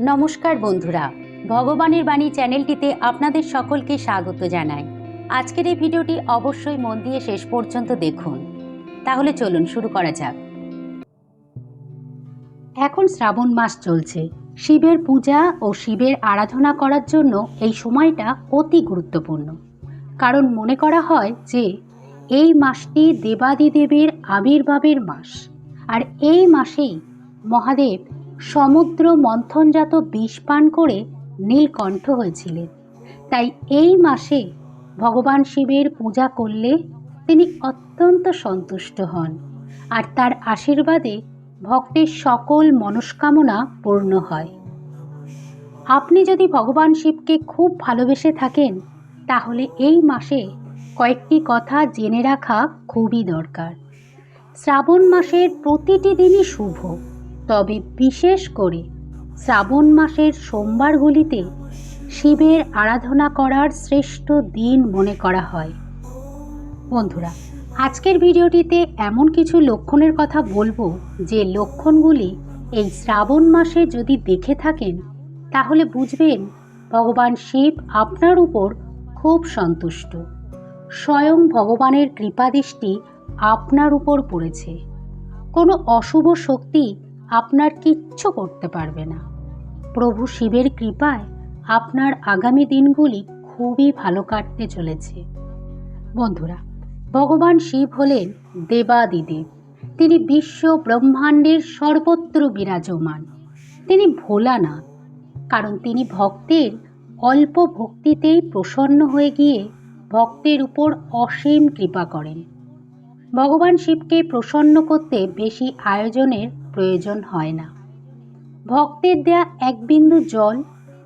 নমস্কার বন্ধুরা, ভগবানের বাণী চ্যানেলটিতে আপনাদের সকলকে স্বাগত জানাই। আজকের এই ভিডিওটি অবশ্যই মন দিয়ে শেষ পর্যন্ত দেখুন। তাহলে চলুন শুরু করা যাক। এখন শ্রাবণ মাস চলছে। শিবের পূজা ও শিবের আরাধনা করার জন্য এই সময়টা অতি গুরুত্বপূর্ণ। কারণ মনে করা হয় যে, এই মাসটি দেবাদিদেবের আবির্ভাবের মাস। আর এই মাসেই মহাদেব সমুদ্র মন্থনজাত বিষ পান করে নীলকণ্ঠ হয়েছিলেন। তাই এই মাসে ভগবান শিবের পূজা করলে তিনি অত্যন্ত সন্তুষ্ট হন আর তার আশীর্বাদে ভক্তের সকল মনস্কামনা পূর্ণ হয়। আপনি যদি ভগবান শিবকে খুব ভালোবেসে থাকেন, তাহলে এই মাসে কয়েকটি কথা জেনে রাখা খুবই দরকার। শ্রাবণ মাসের প্রতিটি দিনই শুভ। তবে বিশেষ করে শ্রাবণ মাসের সোমবারগুলিতে শিবের আরাধনা করার শ্রেষ্ঠ দিন মনে করা হয়। বন্ধুরা, আজকের ভিডিওটিতে এমন কিছু লক্ষণের কথা বলব যে লক্ষণগুলি এই শ্রাবণ মাসে যদি দেখে থাকেন, তাহলে বুঝবেন ভগবান শিব আপনার উপর খুব সন্তুষ্ট। স্বয়ং ভগবানের কৃপাদৃষ্টি আপনার উপর পড়েছে। কোনো অশুভ শক্তি আপনার কিচ্ছু করতে পারবে না। প্রভু শিবের কৃপায় আপনার আগামী দিনগুলি খুবই ভালো কাটতে চলেছে। বন্ধুরা, ভগবান শিব হলেন দেবাদিদেব। তিনি বিশ্ব ব্রহ্মাণ্ডের সর্বত্র বিরাজমান। তিনি ভোলানাথ। কারণ তিনি ভক্তের অল্প ভক্তিতেই প্রসন্ন হয়ে গিয়ে ভক্তের উপর অসীম কৃপা করেন। ভগবান শিবকে প্রসন্ন করতে বেশি আয়োজনের প্রয়োজন হয় না। ভক্তের দেয়া এক বিন্দু জল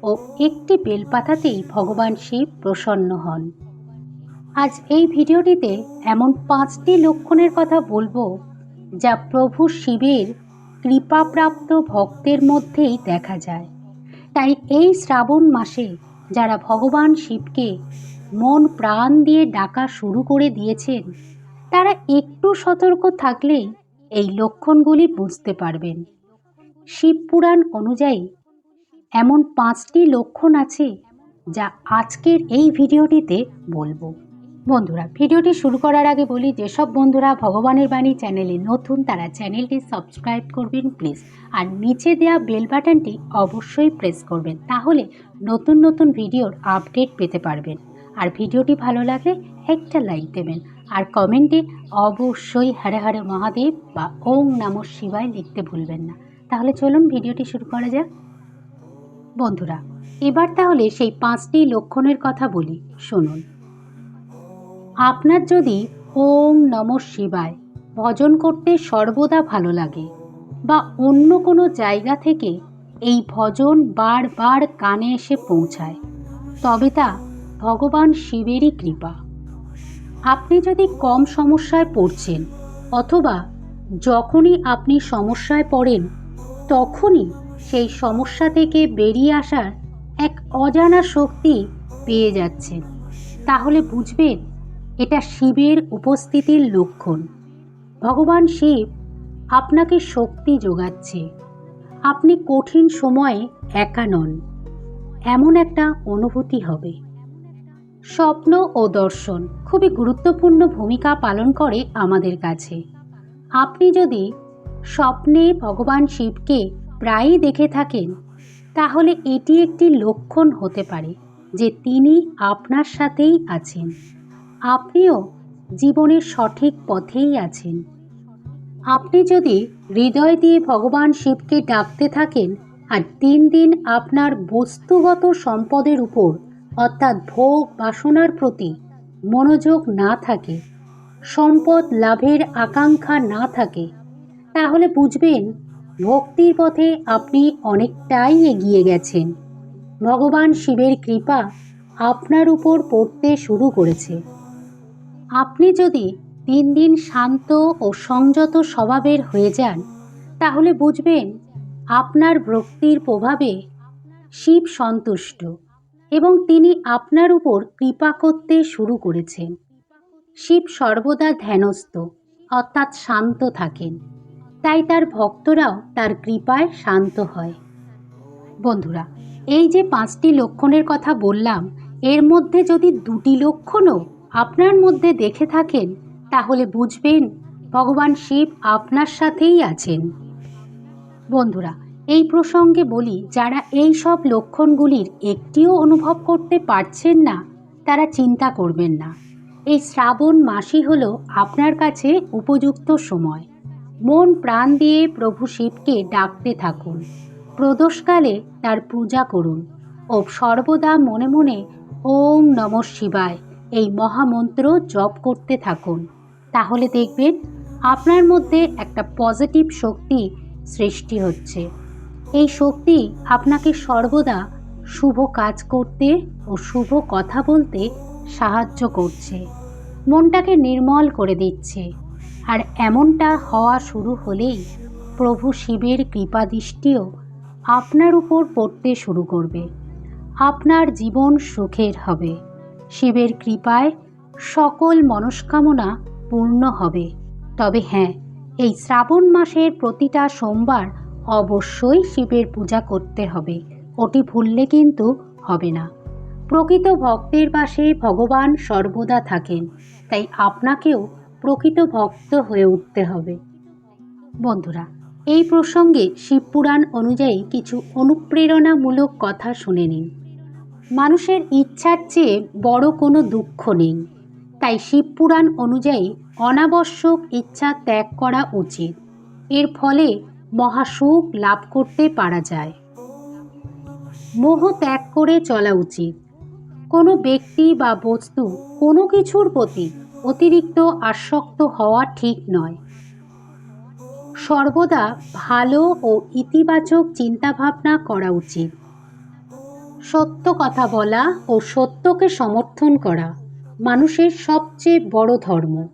ও একটি বেলপাতাতেই ভগবান শিব প্রসন্ন হন। আজ এই ভিডিওটিতে এমন পাঁচটি লক্ষণের কথা বলব যা প্রভু শিবের কৃপাপ্রাপ্ত ভক্তের মধ্যেই দেখা যায়। তাই এই শ্রাবণ মাসে যারা ভগবান শিবকে মন প্রাণ দিয়ে ডাকা শুরু করে দিয়েছেন, তারা একটু সতর্ক থাকলেই এই লক্ষণগুলি বুঝতে পারবেন। শিবপুরাণ অনুযায়ী এমন পাঁচটি লক্ষণ আছে যা আজকের এই ভিডিওটিতে বলব। বন্ধুরা, ভিডিওটি শুরু করার আগে বলি, যেসব বন্ধুরা ভগবানের বাণী চ্যানেলে নতুন, তারা চ্যানেলটি সাবস্ক্রাইব করবেন প্লিজ। আর নিচে দেওয়া বেল বাটনটি অবশ্যই প্রেস করবেন, তাহলে নতুন নতুন ভিডিওর আপডেট পেতে পারবেন। আর ভিডিওটি ভালো লাগলে একটা লাইক দেবেন। আর কমেন্টে অবশ্যই হরে হরে মহাদেব বা ওম নম শিবায় লিখতে ভুলবেন না। তাহলে চলুন ভিডিওটি শুরু করা যাক। বন্ধুরা, এবার তাহলে সেই পাঁচটি লক্ষণের কথা বলি। শুনুন। আপনার যদি ওম নম শিবায় ভজন করতে সর্বদা ভালো লাগে বা অন্য কোনো জায়গা থেকে এই ভজন বারবার কানে এসে পৌঁছায়, তবে তা ভগবান শিবেরই কৃপা। আপনি যদি কম সমস্যায় পড়ছেন অথবা যখনই আপনি সমস্যায় পড়েন, তখনই সেই সমস্যা থেকে বেরিয়ে আসার এক অজানা শক্তি পেয়ে যাচ্ছেন। তাহলে বুঝবেন, এটা শিবের উপস্থিতির লক্ষণ। ভগবান শিব আপনাকে শক্তি যোগাচ্ছে। আপনি কঠিন সময়ে একা নন। এমন একটা অনুভূতি হবে। স্বপ্ন ও দর্শন খুবই গুরুত্বপূর্ণ ভূমিকা পালন করে আমাদের কাছে। আপনি যদি স্বপ্নে ভগবান শিবকে প্রায়ই দেখে থাকেন, তাহলে এটি একটি লক্ষণ হতে পারে যে তিনি আপনার সাথেই আছেন। আপনিও জীবনের সঠিক পথেই আছেন। আপনি যদি হৃদয় দিয়ে ভগবান শিবকে ডাকতে থাকেন, আর দিন দিন আপনার বস্তুগত সম্পদের উপর অর্থাৎ ভোগ বাসনার প্রতি মনোযোগ না থাকে, সম্পদ লাভের আকাঙ্ক্ষা না থাকে, তাহলে বুঝবেন ভক্তির পথে আপনি অনেকটাই এগিয়ে গেছেন। ভগবান শিবের কৃপা আপনার উপর পড়তে শুরু করেছে। আপনি যদি দিন দিন শান্ত ও সংযত স্বভাবের হয়ে যান, তাহলে বুঝবেন আপনার ভক্তির প্রভাবে শিব সন্তুষ্ট। এবং তিনি আপনার উপর কৃপা করতে শুরু করেছেন। শিব সর্বদা ধ্যানস্থ, অর্থাৎ শান্ত থাকেন। তাই তার ভক্তরাও তার কৃপায় শান্ত হয়। বন্ধুরা, এই যে পাঁচটি লক্ষণের কথা বললাম, এর মধ্যে যদি দুটি লক্ষণও আপনার মধ্যে দেখে থাকেন, তাহলে বুঝবেন ভগবান শিব আপনার সাথেই আছেন। বন্ধুরা এই প্রসঙ্গে বলি, যারা এই সব লক্ষণগুলির একটিও অনুভব করতে পারছেন না, তারা চিন্তা করবেন না। এই শ্রাবণ মাসই হল আপনার কাছে উপযুক্ত সময়। মন প্রাণ দিয়ে প্রভু শিবকে ডাকতে থাকুন। প্রদোষকালে তার পূজা করুন। ও সর্বদা মনে মনে ওম নম শিবায় এই মহামন্ত্র জপ করতে থাকুন। তাহলে দেখবেন আপনার মধ্যে একটা পজিটিভ শক্তি সৃষ্টি হচ্ছে। এই শক্তি আপনাকে সর্বদা শুভ কাজ করতে ও শুভ কথা বলতে সাহায্য করছে। মনটাকে নির্মল করে দিচ্ছে। আর এমনটা হওয়া শুরু হলেই প্রভু শিবের কৃপাদৃষ্টিও আপনার উপর পড়তে শুরু করবে। আপনার জীবন সুখের হবে। শিবের কৃপায় সকল মনস্কামনা পূর্ণ হবে। তবে হ্যাঁ এই শ্রাবণ মাসের প্রতিটা সোমবার অবশ্যই শিবের পূজা করতে হবে। ওটি ভুললে কিন্তু হবে না। প্রকৃত ভক্তের পাশে ভগবান সর্বদা থাকেন, তাই আপনাকেও প্রকৃত ভক্ত হয়ে উঠতে হবে। বন্ধুরা, এই প্রসঙ্গে শিবপুরাণ অনুযায়ী কিছু অনুপ্রেরণামূলক কথা শুনে নিন। মানুষের ইচ্ছার চেয়ে বড় কোনো দুঃখ নেই, তাই শিবপুরাণ অনুযায়ী অনাবশ্যক ইচ্ছা ত্যাগ করা উচিত। এর ফলে মহাসুখ লাভ করতে পারা যায়। মোহ ত্যাগ করে চলা উচিত। কোনো ব্যক্তি বা বস্তু কোনো কিছুর প্রতি অতিরিক্ত আসক্ত হওয়া ঠিক নয়। সর্বদা ভালো ও ইতিবাচক চিন্তাভাবনা করা উচিত। সত্য কথা বলা ও সত্যকে সমর্থন করা মানুষের সবচেয়ে বড় ধর্ম।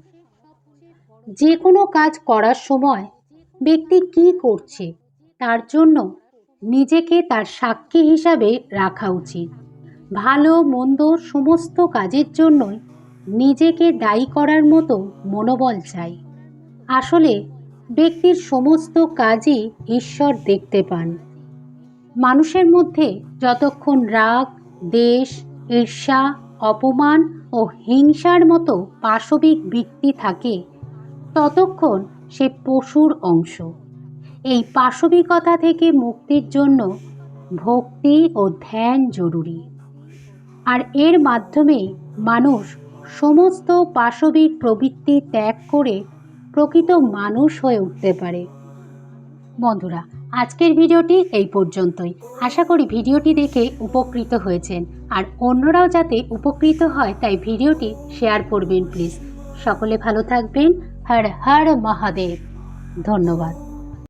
যে কোনো কাজ করার সময় ব্যক্তি কি করছে? তার জন্য নিজেকে তার সাক্ষী হিসাবে রাখা উচিত। ভালো, মন্দ সমস্ত কাজের জন্যই নিজেকে দায়ী করার মতো মনোবল চাই। আসলে ব্যক্তির সমস্ত কাজই ঈশ্বর দেখতে পান। মানুষের মধ্যে যতক্ষণ রাগ, দেশ, ঈর্ষা, অপমান ও হিংসার মতো পাশবিক বৃত্তি থাকে, ততক্ষণ সে পশুর অংশ। এই পাশবিকতা থেকে মুক্তির জন্য ভক্তি ও ধ্যান জরুরি। আর এর মাধ্যমে মানুষ সমস্ত পাশবিক প্রবৃত্তি ত্যাগ করে প্রকৃত মানুষ হয়ে উঠতে পারে। বন্ধুরা, আজকের ভিডিওটি এই পর্যন্তই। আশা করি ভিডিওটি দেখে উপকৃত হয়েছেন। আর অন্যরাও যাতে উপকৃত হয়, তাই ভিডিওটি শেয়ার করবেন, প্লিজ। সকলে ভালো থাকবেন। হর হর মহাদেব। ধন্যবাদ।